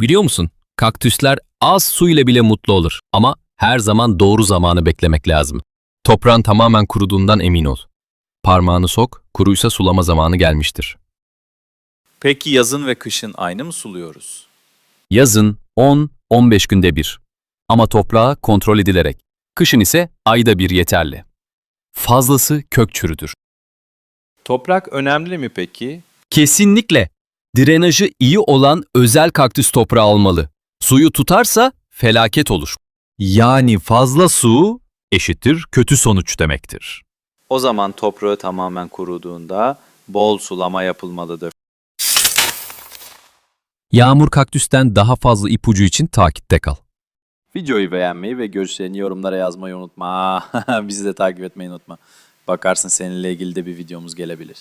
Biliyor musun? Kaktüsler az su ile bile mutlu olur ama her zaman doğru zamanı beklemek lazım. Toprağın tamamen kuruduğundan emin ol. Parmağını sok, kuruysa sulama zamanı gelmiştir. Peki yazın ve kışın aynı mı suluyoruz? Yazın 10-15 günde bir. Ama toprağı kontrol edilerek. Kışın ise ayda bir yeterli. Fazlası kök çürütür. Toprak önemli mi peki? Kesinlikle. Drenajı iyi olan özel kaktüs toprağı almalı. Suyu tutarsa felaket olur. Yani fazla su eşittir kötü sonuç demektir. O zaman toprağı tamamen kuruduğunda bol sulama yapılmalıdır. Yağmur kaktüsten daha fazla ipucu için takipte kal. Videoyu beğenmeyi ve görüşlerini yorumlara yazmayı unutma. Bizi de takip etmeyi unutma. Bakarsın seninle ilgili de bir videomuz gelebilir.